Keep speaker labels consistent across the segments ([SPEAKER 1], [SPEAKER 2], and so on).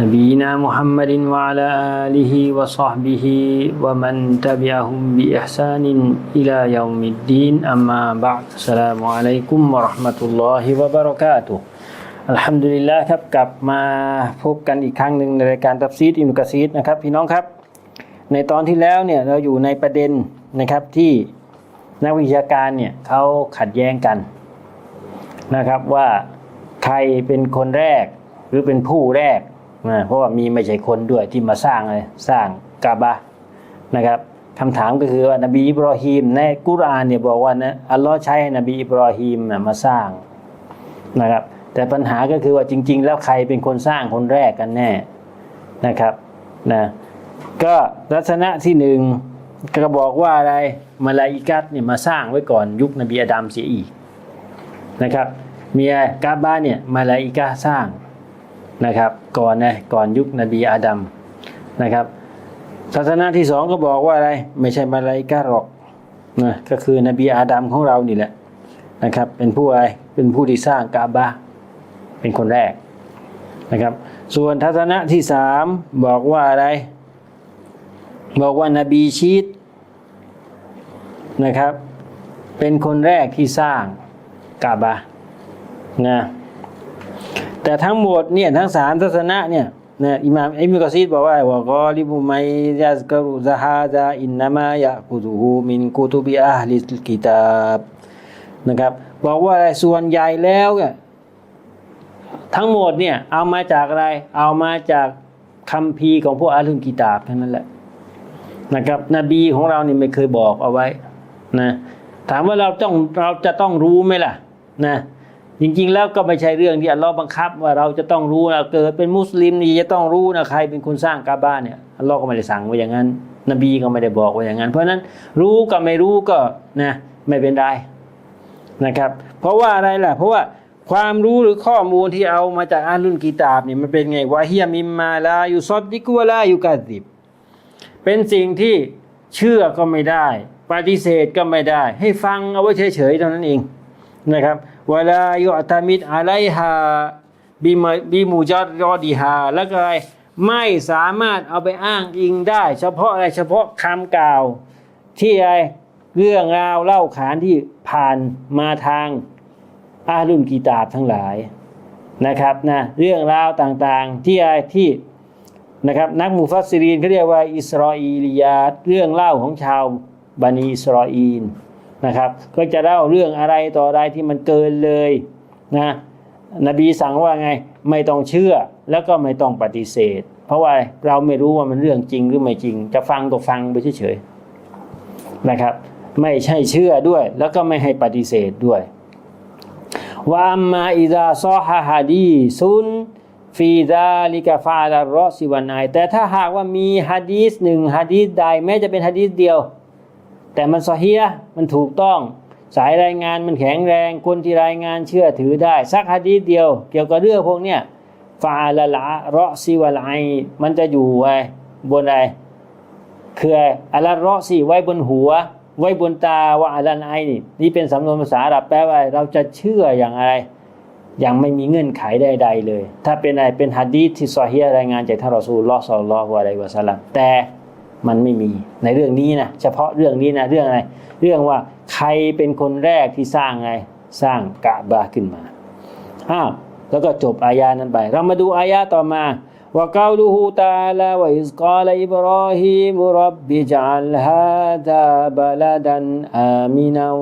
[SPEAKER 1] نبينا محمد وعلى آله وصحبه ومن تبعهم بإحسان إلى يوم الدين أما بعد السلام عليكم ورحمة الله وبركاته อัลฮัมดุลิลละครับกลับมาพบกันอีกครั้งหนึ่งในรายการตับซีดอินุกะซีดนะครับพี่น้องครับ ในตอนที่แล้วเนี่ยเราอยู่ในประเด็นนะครับที่นักวิชาการเนี่ยเขาขัดแย้งกันนะครับว่าใครเป็นคนแรกหรือเป็นผู้แรกนะ เพราะว่ามีไม่ใช่คนด้วยที่มาสร้างเลยสร้างกาบะนะครับคำถามก็คือว่านบีอิบรอฮีมในกุรานเนี่ยบอกว่านะอัลลอฮ์ใช้นบีอิบรอฮีมนะมาสร้างนะครับ แต่ปัญหาก็คือว่าจริง ๆ แล้วใครเป็นคนสร้างคนแรกกันแน่นะครับนะก็ลักษณะที่หนึ่งก็บอกว่าอะไรมาลาอิกัตเนี่ยมาสร้างไว้ก่อนยุคนบีอาดัมเสียอีกนะครับมีกาบาเนี่ยมาลาอิกาสร้าง นะครับก่อนนะก่อนยุคนบีอาดัมนะครับศาสนาที่สองก็บอกว่าอะไรไม่ใช่มาลาอิกาหรอกนะก็คือนบีอาดัมของเรานี่แหละนะครับเป็นผู้อะไรเป็นผู้ที่สร้างกาบาเป็นคนแรกนะครับส่วนทัศนะที่สามบอกว่าอะไร บอกว่านบีชีตนะครับ เป็นคนแรกที่สร้างกาบะนะ แต่ทั้งหมดเนี่ยทั้งสามทัศนะเนี่ยนะอิมามอิมกอซีดบอกว่าว่ากอลิบุมัยยัสกรุซะฮาซาอินนามายะกุตุฮูมินกุตุบิอาลิสกิตาบนะครับ บอกว่าอะไรส่วนใหญ่แล้วเนี่ยทั้งหมดเนี่ยเอามาจากอะไร เอามาจากคัมภีของพวกอาลุนกิตาบทั้งนั้นแหละนะครับ นบีของเรานี่ไม่เคยบอกเอาไว้นะถามว่าเราต้องเราจะต้องรู้ไหมล่ะนะ จริงๆ แล้วก็ไม่ใช่เรื่องที่อัลลอฮ์บังคับ ว่าเราจะต้องรู้นะเกิดเป็นมุสลิมนี่จะต้องรู้นะใครเป็นคนสร้างกาบ้านเนี่ยอัลลอฮ์ก็ไม่ได้สั่งไว้อย่างนั้น นบีก็ไม่ได้บอกไว้อย่างนั้น เพราะนั้นรู้กับไม่รู้ก็นะไม่เป็นไรนะครับ เพราะว่าอะไรล่ะ เพราะว่าความรู้หรือข้อมูลที่เอามาจากอาลุนกีตาบเนี่ยมันเป็นไงวะเฮียมิมมาลาอยู่ซอดดิกุวะลาอยู่กาดิบเป็นสิ่งที่เชื่อก็ไม่ได้ ปฏิเสธก็ไม่ได้ ให้ฟังเอาไว้เฉยๆเท่านั้นเองนะครับ วลายุอัตมิดอะไรฮาบิมบิมูจอดรอดีฮาแล้วก็อะไรไม่สามารถเอาไปอ้างอิงได้ เฉพาะอะไรเฉพาะคำกล่าว ที่อะไรเรื่องราวเล่าขานที่ผ่านมาทางอาลุนกีตาบทั้งหลายนะครับนะเรื่องราวต่างๆที่อะไรที่นะครับนักมุฟัสซิรีนเขาเรียกว่าอิสราเอลียาเรื่องเล่าของชาวบันิอิสราเอล นะครับ ก็จะเล่าเรื่องอะไรต่ออะไรที่มันเกินเลยนะนบีสั่งว่าไงไม่ต้องเชื่อแล้วก็ไม่ต้องปฏิเสธ เพราะว่าเราไม่รู้ว่ามันเรื่องจริงหรือไม่จริง จะฟังก็ฟังไปเฉยๆนะครับ ไม่ใช่เชื่อด้วย แล้วก็ไม่ให้ปฏิเสธด้วยว่าอัมาอิดาซอฮะฮะดีซุนฟีดาลิกาฟาลารอสิวันไอแต่ถ้าหากว่ามีฮะดีสหนึ่งฮะดีสใดแม้จะเป็นฮะดีสเดียว แต่มันซอเฮียมันถูกต้อง สายรายงานมันแข็งแรง คนที่รายงานเชื่อถือได้ สักฮะดีเดียว เกี่ยวกับเรื่องพวกเนี้ยฟาลาละเรอซิวันไอมันจะอยู่ไว้บนอะไรคืออัลรอซีไว้บนหัว ไว้บนตาว่าอัละไอนี่นี่เป็นสำนวนภาษาอาหรับแปลว่าเราจะเชื่ออย่างอะไรยังไม่มีเงื่อนไขใดๆเลย ถ้าเป็นอะไรเป็นฮะดีที่ซอฮียรายงานจากท่านรอซูลลอฮ์ศ็อลลัลลอฮุอะลัยวะซัลลัมแต่ มันไม่มีในเรื่องนี้นะเฉพาะเรื่องนี้นะเรื่องอะไร เรื่องว่าใครเป็นคนแรกที่สร้างไงสร้างกะบะขึ้นมาอ้าวแล้วก็จบอายานั้นไป เรามาดูอายาต่อมาว่าเกาลูฮูตาลาว่าอิสกาลอิบรอฮิมรับบิจัลฮาดาบลาดันอามินัน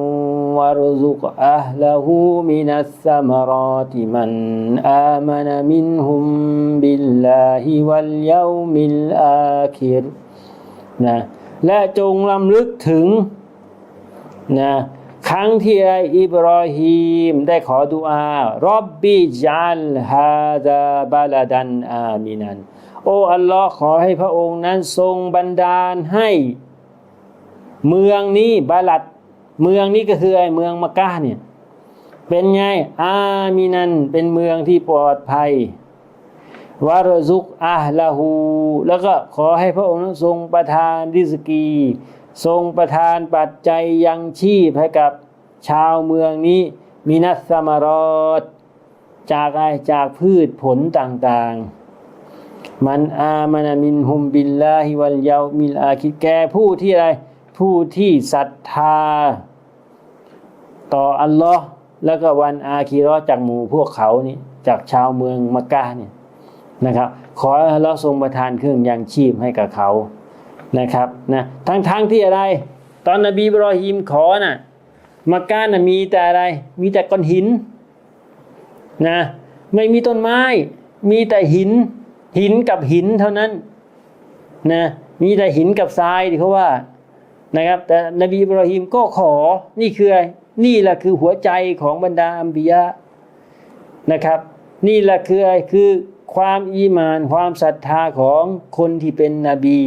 [SPEAKER 1] วารซุกอัลลฮูมินัสสมารอติมันอามันมินฮุมบิลลาฮิวัลยามิลอาคิร นะและจงลำลึกถึงนะครั้งที่ไออิบรอฮีมได้ขอดุอารอบบิจัลฮาดาบาลาดันอามินัน โอ้อัลลอฮ์ขอให้พระองค์นั้นทรงบันดาลให้ เมืองนี้บาลัดเมืองนี้ก็คือไอเมืองมักกะเนี่ย เป็นไงอามีนันเป็นเมืองที่ปลอดภัย วารซุกอาลาหูแล้วก็ขอให้พระองค์ทรงประทานริสกี ทรงประทานปัจจัยยังชีพให้กับชาวเมืองนี้มีนัสมารอดจากอะไรจากพืชผลต่างๆ มันอามานามินฮุมบิลลาฮิวัลยามิลอาคิดแกผู้ที่อะไรผู้ที่ศรัทธา ต่ออัลลอฮ์แล้วก็วันอาคีราะห์จากหมู่พวกเขานี่จากชาวเมืองมักกะเนี่ย นะครับ ขอให้อัลลอฮ์ทรงประทานเครื่องยังชีพให้กับเขานะครับนะทั้งๆทที่อะไร ตอนนบีบรอฮีมขอน่ะมักกะน่ะมีแต่อะไร มีแต่ก้อนหินนะไม่มีต้นไม้ มีแต่หิน หินกับหินเท่านั้นนะมีแต่หินกับทรายที่เขาว่านะครับ แต่นบีบราฮิมก็ขอนี่คืออะไรนี่แหละคือหัวใจของบรรดาอัมบียะนะครับ นี่แหละคืออะไรคือ ความอีหมาน ความศรัทธาของคนที่เป็นนบี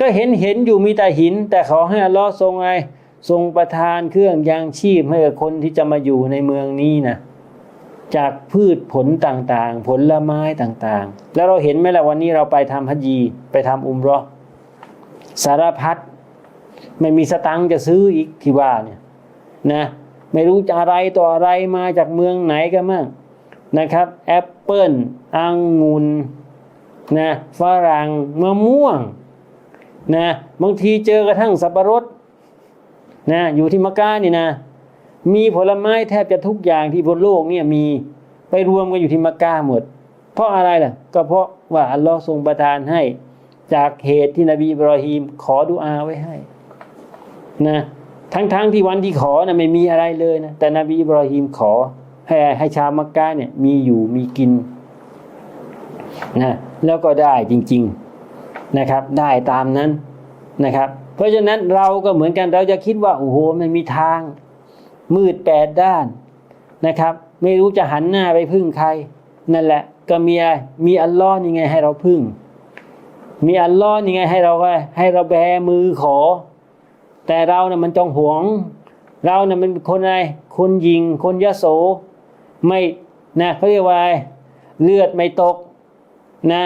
[SPEAKER 1] ก็เห็นเห็นอยู่มีแต่หิน แต่ขอให้อัลลอฮ์ทรงไงทรงประทานเครื่องยางชีพให้กับคนที่จะมาอยู่ในเมืองนี้นะจากพืชผลต่างๆ ผลไม้ต่างๆ แล้วเราเห็นไหมล่ะวันนี้เราไปทำฮัจญีไปทำอุมรอสารพัดไม่มีสตังค์จะซื้ออีกที่ว่าเนี่ยนะ ไม่รู้จะอะไรต่ออะไรมาจากเมืองไหนกันมั่ง นะครับแอปเปิลองุ่นนะฝรั่งมะม่วงนะบางทีเจอกระทั่งสับปะรดนะอยู่ที่มักกะนี่นะ มีผลไม้แทบจะทุกอย่างที่บนโลกเนี่ยมีไปรวมกันอยู่ที่มักกะหมด เพราะอะไรล่ะ ก็เพราะว่าอัลลอฮ์ทรงประทานให้ จากเหตุที่นบีอิบรอฮีมขอดุอาไว้ให้นะทั้งๆทที่วันที่ขอนะไม่มีอะไรเลยนะแต่นบีอิบรอฮีมขอ ให้ให้ชาวมักกะเนี่ยมีอยู่มีกินนะแล้วก็ได้จริงๆนะครับ ได้ตามนั้นนะครับ เพราะฉะนั้นเราก็เหมือนกันเราจะคิดว่าโอ้โหมันมีทาง มืดแปดด้านนะครับ ไม่รู้จะหันหน้าไปพึ่งใคร นั่นแหละ ก็มีอะไรมีอัลลอฮ์นี่ไงให้เราพึ่ง มีอัลลอฮ์นี่ไงให้เราให้เราแบมือขอ แต่เราเนี่ยมันจองหวง เราเนี่ยมันคนอะไรคนยิงคนยะโส ไม่นะเขาเรียกว่าเลือดไม่ตกนะ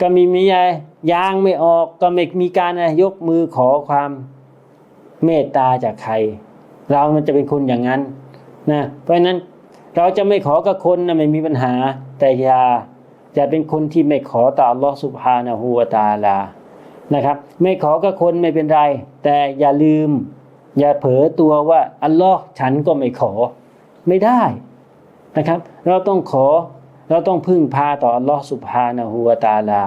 [SPEAKER 1] ก็มีมีอะไรยางไม่ออกก็ไม่มีการอะยกมือขอความเมตตาจากใคร เรามันจะเป็นคนอย่างนั้นนะเพราะฉะนั้นเราจะไม่ขอกับคนนะไม่มีปัญหาแต่อย่าจะเป็นคนที่ไม่ขอต่อลอสุบฮานะฮูวตาลานะครับ ไม่ขอกับคนไม่เป็นไร แต่อย่าลืม อย่าเผลอตัวว่าอัลลอฮ์ฉันก็ไม่ขอไม่ได้ นะครับ เราต้องขอเราต้องพึ่งพาต่ออัลลอฮ์สุบฮานะฮูวาตาลา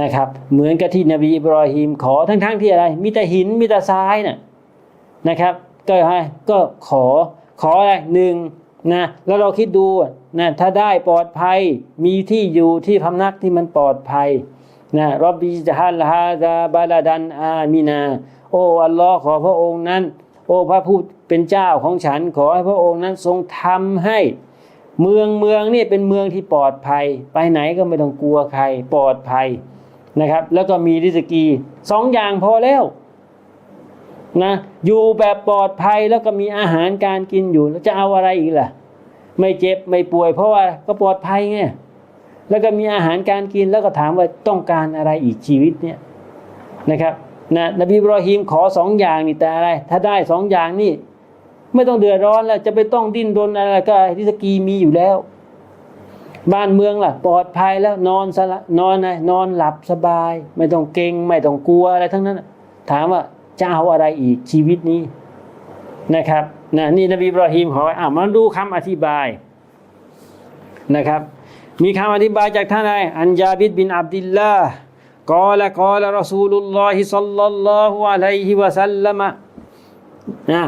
[SPEAKER 1] นะครับ เหมือนกับที่นบีอิบรอฮิมขอทั้งๆทที่อะไร มีแต่หินมีแต่ทรายน่ะนะครับ ก็ให้ก็ขอขออะไรหนึ่งนะแล้วเราคิดดูนะถ้าได้ปลอดภัยมีที่อยู่ที่พำนักที่มันปลอดภัยนะรบบิจฮัลฮาซาบาลาดันอามินา โอ้อัลลอฮ์ขอพระองค์นั้น โอ้พระผู้เป็นเจ้าของฉันขอให้พระองค์นั้นทรงทำให้ เมืองเมืองนี่เป็นเมืองที่ปลอดภัย ไปไหนก็ไม่ต้องกลัวใครปลอดภัยนะครับ แล้วก็มีริสกีสองอย่างพอแล้วนะอยู่แบบปลอดภัยแล้วก็มีอาหารการกินอยู่แล้วจะเอาอะไรอีกล่ะ ไม่เจ็บไม่ป่วย เพราะว่าก็ปลอดภัยไงแล้วก็มีอาหารการกินแล้วก็ถามว่าต้องการอะไรอีกชีวิตเนี่ยนะครับนะนบีบรอฮีมขอสองอย่างนี่แต่อะไร ถ้าได้สองอย่างนี่ ไม่ต้องเดือดร้อนแล้ว จะไปต้องดิ้นรนอะไรก็ริสกีมีอยู่แล้ว บ้านเมืองล่ะ ปลอดภัยแล้วนอนสละนอนไงนอนหลับสบาย ไม่ต้องเกงไม่ต้องกลัวอะไรทั้งนั้นถามว่าจะเอาอะไรอีกชีวิตนี้นะครับนะนี่นบีบรอฮีมขออ่ามาดูคำอธิบายนะครับ มีคำอธิบายจากท่านอะไรอันยาบิดบินอับดิลลาห์กอละกอละรอซูลุลลอฮิซัลลัลลอฮุอะลัยฮิวะสัลลัมะนะ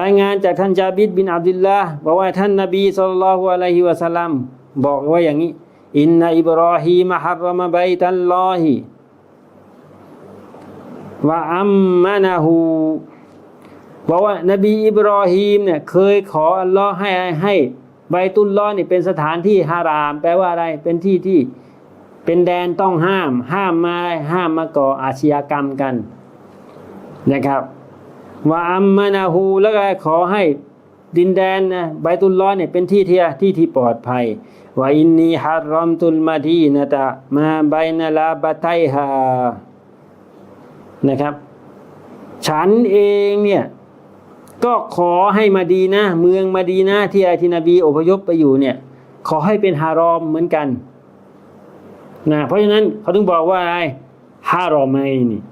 [SPEAKER 1] รายงานจากท่านจาบิดบินอับดิลลาห์บอกว่าท่านนบีซัลลัลลอฮุอะลัยฮิวะสัลลัมบอกว่าอย่างนี้ อินนาอิบรอฮีมะฮัรรมะบัยตัลลอฮิวะอัมมานะฮูบอกว่านบีอิบรอฮีมเนี่ยเคยขออัลลอฮ์ให้ให้ใบตุลลอฮ์นี่เป็นสถานที่ฮาราม แปลว่าอะไรเป็นที่ที่เป็นแดนต้องห้าม ห้ามมาห้ามมาก่ออาชญากรรมกันนะครับ ว่าอัมมานาหูแล้วก็ขอให้ดินแดนนะไบตุลลอเนี่ยเป็นที่เที่ที่ที่ปลอดภัยว่าอินนีฮารอมตุลมาดีนะตะมาไบนาลาบะไทฮานะครับ ฉันเองเนี่ยก็ขอให้มาดีนะ เมืองมาดีนะที่อาทินบีอพยพไปอยู่เนี่ย ขอให้เป็นฮารอมเหมือนกันนะเพราะฉะนั้นเขาถึงบอกว่าอะไรฮารอมไมนี่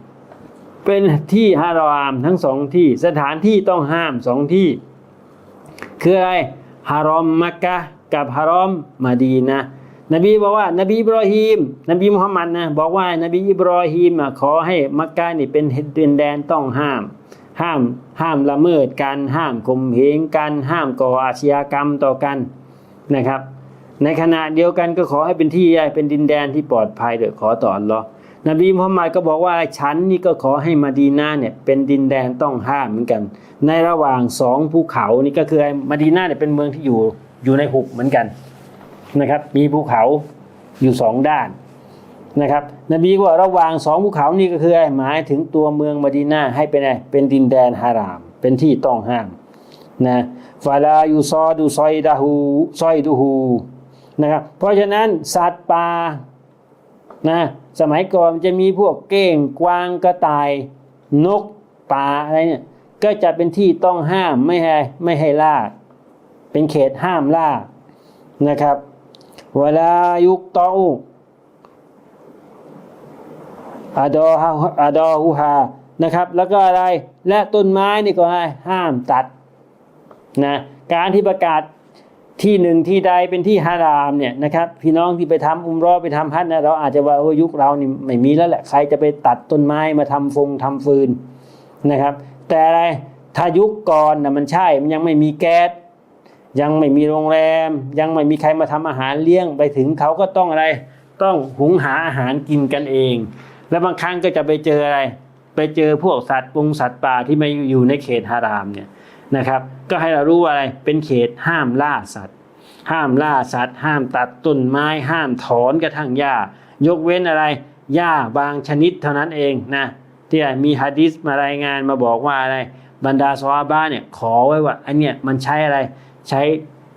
[SPEAKER 1] เป็นที่ฮารอมทั้งสองที่ สถานที่ต้องห้ามสองที่ คืออะไรฮารอมมักกะกับฮารอมมาดีนะ นบีบอกว่า นบีอิบรอฮีม นบีมุฮัมมัดนะบอกว่า นบีอิบรอฮีมขอให้มักกะนี่เป็นดินแดนต้องห้าม ห้ามห้ามละเมิดกันห้ามข่มเหงกันห้ามก่ออาชญากรรมต่อกันนะครับ ในขณะเดียวกันก็ขอให้เป็นที่เป็นดินแดนที่ปลอดภัยเดยขอต่ออัลลอฮ์ นบีมุฮัมมัดก็บอกว่าฉันนี่ก็ขอให้มาดีนาเนี่ยเป็นดินแดนต้องห้ามเหมือนกัน ในระหว่างสองภูเขานี่ก็คือไอ้มาดีนาเนี่ยเป็นเมืองที่อยู่อยู่ในหุบเหมือนกันนะครับ มีภูเขาอยู่สองด้านนะครับ นบีก็ว่าระหว่างสองภูเขานี่ก็คือไอ้หมายถึงตัวเมืองมาดีนาให้เป็นไงเป็นดินแดนฮาราม เป็นที่ต้องห้ามนะฟาลายูซอดูซอยดาฮูซอยดูฮูนะครับเพราะฉะนั้นสัตว์ป่า นะสมัยก่อนมันจะมีพวกเก้งกวางกระต่าย นกป่าอะไรเนี่ยก็จะเป็นที่ต้องห้ามไม่ให้ไม่ให้ล่าเป็นเขตห้ามล่านะครับเวลายุกตออาดอฮาอาดอฮูฮานะครับ แล้วก็อะไรและต้นไม้นี่ก็ให้ห้ามตัดนะการที่ประกาศ ที่หนึ่งที่ใดเป็นที่ฮารามเนี่ยนะครับพี่น้องที่ไปทำอุมรอไปทำฮัจญ์นะเราอาจจะว่าโอ้ยุคเรานี่ไม่มีแล้วแหละใครจะไปตัดต้นไม้มาทำฟงทำฟืนนะครับ แต่อะไรถ้ายุคก่อนนะมันใช่มันยังไม่มีแก๊สยังไม่มีโรงแรม ยังไม่มีใครมาทำอาหารเลี้ยงไปถึงเขาก็ต้องอะไร ต้องหุงหาอาหารกินกันเอง แล้วบางครั้งก็จะไปเจออะไร ไปเจอพวกสัตว์ปงสัตว์ป่าที่ม่อยู่ในเขตฮารามเนี่ย นะครับ ก็ให้เรารู้ว่าอะไรเป็นเขตห้ามล่าสัตว์ ห้ามล่าสัตว์ ห้ามตัดต้นไม้ ห้ามถอนกระทั่งหญ้ายกเว้นอะไรหญ้าบางชนิดเท่านั้นเองนะที่มีฮะดิษมารายงานมาบอกว่าอะไรบรรดาซอฮาบะเนี่ยขอไว้ว่าอันเนี้ยมันใช้อะไรใช้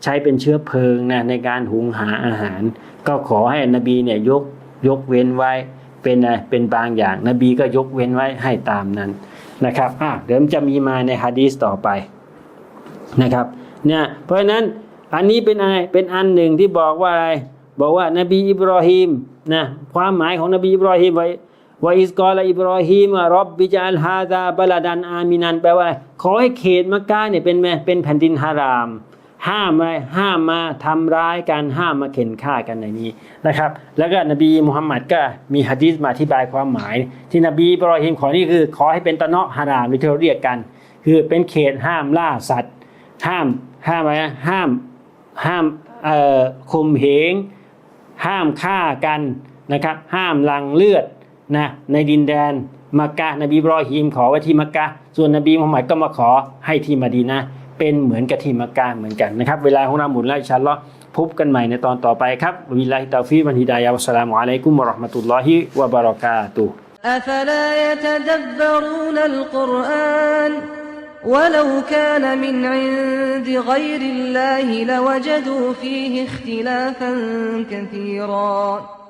[SPEAKER 1] ใช้เป็นเชื้อเพลิงนะในการหุงหาอาหาร ก็ขอให้นบีเนี่ยยกยกเว้นไว้เป็นอะไรเป็นบางอย่าง นบีก็ยกเว้นไว้ให้ตามนั้นนะครับอะเดี๋ยวจะมีมาในฮะดีษต่อไป นะครับเนี่ยเพราะฉะนั้นอันนี้เป็นอะไรเป็นอันหนึ่งที่บอกว่าอะไรบอกว่านบีอิบรอฮิมนะความหมายของนบีอิบรอฮิมไว้ว่าอิสกอลอิบรอฮิมรอบบิจัลฮาซาบลาดันอามินันแปลว่าขอให้เขตมักกะเนี่ยเป็นเป็นแผ่นดินฮาราม ห้ามอะไรห้ามมาทำร้ายกันห้ามมาเข็นฆ่ากันในนี้นะครับ แล้วก็นบีมุฮัมมัดก็มีฮะดีษมาอธิบายความหมาย ที่นบีอิบรอฮิมขอนี่คือ ขอให้เป็นตะเนาะฮารามหรือที่เราเรียกกัน คือเป็นเขตห้ามล่าสัตว์ ห้ามห้ามอะไรนะห้ามห้ามเอ่อข่มเหง ห้ามฆ่ากันนะครับ ห้ามลังเลือดนะในดินแดนมักกะนบีอิบรอฮีมขอไว้ที่มักกะส่วนนบีมุฮัมมัดก็มาขอให้ที่มะดีนะห์เป็นเหมือนกับที่มักกะเหมือนกันนะครับ เวลาของเราหมุนแล้วอินชาอัลลอฮ์พบกันใหม่ในตอนต่อไปครับวิลลาฮิตาฟีมันฮิดายะวัสสลามุอะลัยกุมวะเราะห์มะตุลลอฮิวะบะเราะกาตุฮ์
[SPEAKER 2] أفلا يتدبرون القرآن ولو كان من عند غير الله لوجدوا فيه اختلافا كثيرا.